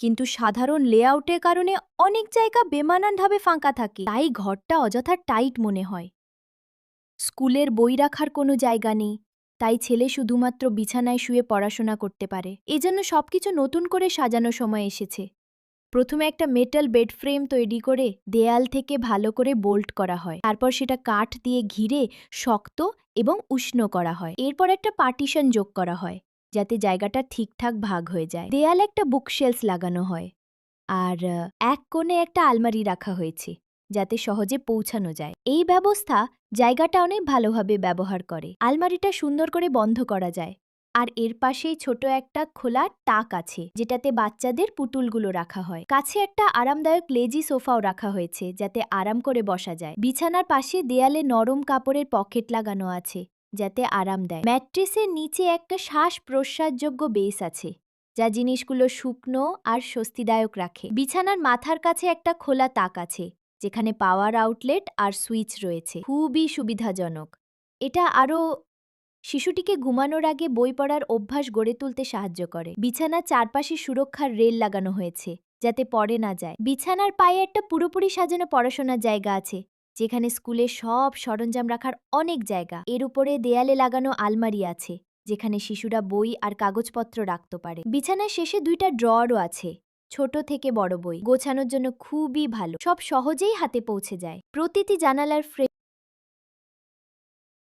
কিন্তু সাধারণ লেআউটের কারণে অনেক জায়গা বেমানানভাবে ফাঁকা থাকে। তাই ঘরটা অযথা টাইট মনে হয়। স্কুলের বই রাখার কোনো জায়গা নেই। তাই ছেলে শুধুমাত্র বিছানায় শুয়ে পড়াশোনা করতে পারে। এজন্য সবকিছু নতুন করে সাজানো সময় এসেছে। প্রথমে একটা মেটাল বেড ফ্রেম তৈরি করে দেয়াল থেকে ভালো করে বোল্ট করা হয়। তারপর সেটা কাঠ দিয়ে ঘিরে শক্ত এবং উষ্ণ করা হয়। এরপর একটা পার্টিশন যোগ করা হয়। যাতে জায়গাটা ঠিকঠাক ভাগ হয়ে যায়। দেয়ালে একটা বুকশেলস লাগানো হয় আর এক কোণে একটা আলমারি রাখা হয়েছে যাতে সহজে পৌঁছানো যায়। এই ব্যবস্থা জায়গাটা অনেক ভালোভাবে ব্যবহার করে। আলমারিটা সুন্দর করে বন্ধ করা যায় আর এর পাশেই ছোট একটা খোলা তাক আছে যেটাতে বাচ্চাদের পুতুলগুলো রাখা হয়। কাছে একটা আরামদায়ক লেজি সোফাও রাখা হয়েছে যাতে আরাম করে বসা যায়। বিছানার পাশে দেয়ালে নরম কাপড়ের পকেট লাগানো আছে যাতে আরাম দেয়। ম্যাট্রেসের নিচে একটা শ্বাস প্রশ্বাসযোগ্য বেস আছে, যা জিনিসগুলো শুকনো আর স্বস্তিদায়ক রাখে। বিছানার মাথার কাছে একটা খোলা তাক আছে, যেখানে পাওয়ার আউটলেট আর সুইচ রয়েছে। খুবই সুবিধাজনক। এটা আরও শিশুটিকে ঘুমানোর আগে বই পড়ার অভ্যাস গড়ে তুলতে সাহায্য করে। বিছানার চারপাশে সুরক্ষার রেল লাগানো হয়েছে, যাতে পড়ে না যায়। বিছানার পায়ে একটা পুরোপুরি সাজানো পড়াশোনার জায়গা আছে যেখানে স্কুলে সব সরঞ্জাম রাখার অনেক জায়গা। এর উপরে দেয়ালে লাগানো আলমারি আছে, যেখানে শিশুরা বই আর কাগজপত্র রাখতে পারে। বিছানার শেষে দুইটা ড্রয়ারও আছে, ছোট থেকে বড় বই। গোছানোর জন্য খুবই ভালো। সব সহজেই হাতে পৌঁছে যায়। প্রতিটি জানালার ফ্রেম